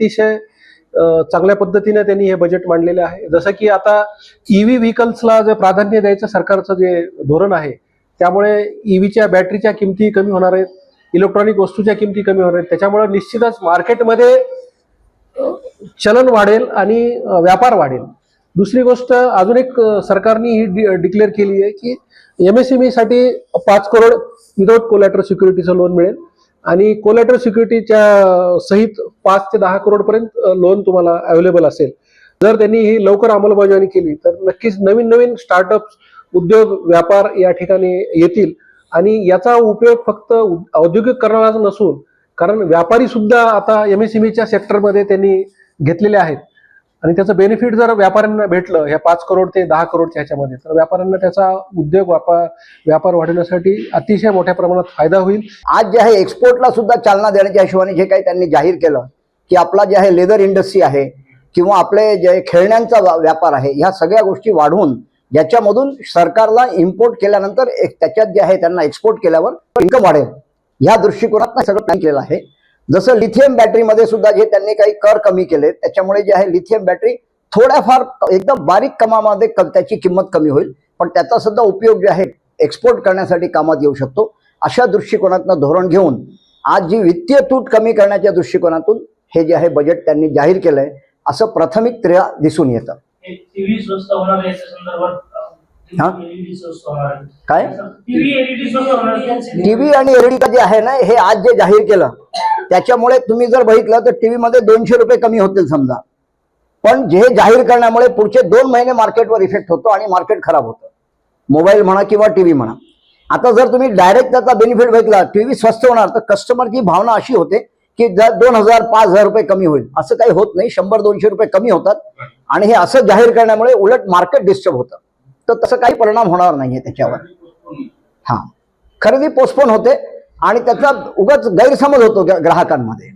अतिशय चांगल्या पद्धतीने त्यांनी हे बजेट मांडलेलं आहे. जसं की आता ईव्ही व्हेकल्सला जे प्राधान्य द्यायचं सरकारचं जे धोरण आहे त्यामुळे ईव्हीच्या बॅटरीच्या किमती कमी होणार आहेत इलेक्ट्रॉनिक वस्तूच्या किमती कमी होणार आहेत. त्याच्यामुळे निश्चितच मार्केटमध्ये चलन वाढेल आणि व्यापार वाढेल. दुसरी गोष्ट अजून एक सरकारने ही डिक्लेअर केली आहे की एम एससाठी पाच करोड विदाउट कोलॅटर सिक्युरिटीचं लोन मिळेल. आणि कोलॅटर सिक्युरिटीच्या सहित पाच ते दहा करोडपर्यंत लोन तुम्हाला अवेलेबल असेल. जर त्यांनी ही लवकर अंमलबजावणी केली तर नक्कीच नवीन नवीन स्टार्टअप उद्योग व्यापार या ठिकाणी येतील. आणि याचा उपयोग फक्त औद्योगिक करणाराच नसून कारण व्यापारी सुद्धा आता एम एस च्या सेक्टरमध्ये त्यांनी घेतलेले आहेत. आणि त्याचं बेनिफिट जर व्यापाऱ्यांना भेटलं ह्या पाच करोड ते दहा करोडच्या ह्याच्यामध्ये तर व्यापाऱ्यांना त्याचा उद्योग व्यापार व्यापार वाढवण्यासाठी अतिशय मोठ्या प्रमाणात फायदा होईल. आज जे आहे एक्सपोर्टला सुद्धा चालना देण्याच्या हिशोबाने जे काही त्यांनी जाहीर केलं की आपला जे आहे लेदर इंडस्ट्री आहे किंवा आपले जे खेळण्यांचा व्यापार आहे ह्या सगळ्या गोष्टी वाढवून ज्याच्यामधून सरकारला इम्पोर्ट केल्यानंतर त्याच्यात जे आहे त्यांना एक्सपोर्ट केल्यावर इन्कम वाढेल. ह्या दृष्टिकोनात सगळं प्लॅन केलं आहे. जसं लिथियम बॅटरीमध्ये सुद्धा जे त्यांनी काही कर कमी केले त्याच्यामुळे जे आहे लिथियम बॅटरी थोड्याफार एकदम बारीक कमामध्ये क- त्याची किंमत कमी होईल. पण त्याचा सुद्धा उपयोग जे आहे एक्सपोर्ट करण्यासाठी कामात येऊ शकतो. अशा दृष्टिकोनातनं धोरण घेऊन आज जी वित्तीय तूट कमी करण्याच्या दृष्टिकोनातून हे जे आहे बजेट त्यांनी जाहीर केलंय असं प्राथमिकत्या दिसून येतं. आहे काय? टीव्ही टीव्ही आणि एलईडी जे आहे ना हे आज जे जाहीर केलं त्याच्यामुळे तुम्ही जर बघितलं तर टीव्ही मध्ये दोनशे रुपये कमी होतील समजा. पण जे जाहीर करण्यामुळे पुढचे दोन महिने मार्केटवर इफेक्ट होतो आणि मार्केट खराब होतं. मोबाईल म्हणा किंवा टीव्ही म्हणा. आता जर तुम्ही डायरेक्ट त्याचा बेनिफिट बघितला टीव्ही स्वस्त होणार तर कस्टमरची भावना अशी होते की जर दोन हजार पाच हजार रुपये कमी होईल. असं काही होत नाही. शंभर दोनशे रुपये कमी होतात. आणि हे असं जाहीर करण्यामुळे उलट मार्केट डिस्टर्ब होतं. तर तसं काही परिणाम होणार नाहीये त्याच्यावर. हा. खरेदी पोस्टपोन होते. आणि त्याचा उगाच गैरसमज होतो ग्राहकांमध्ये.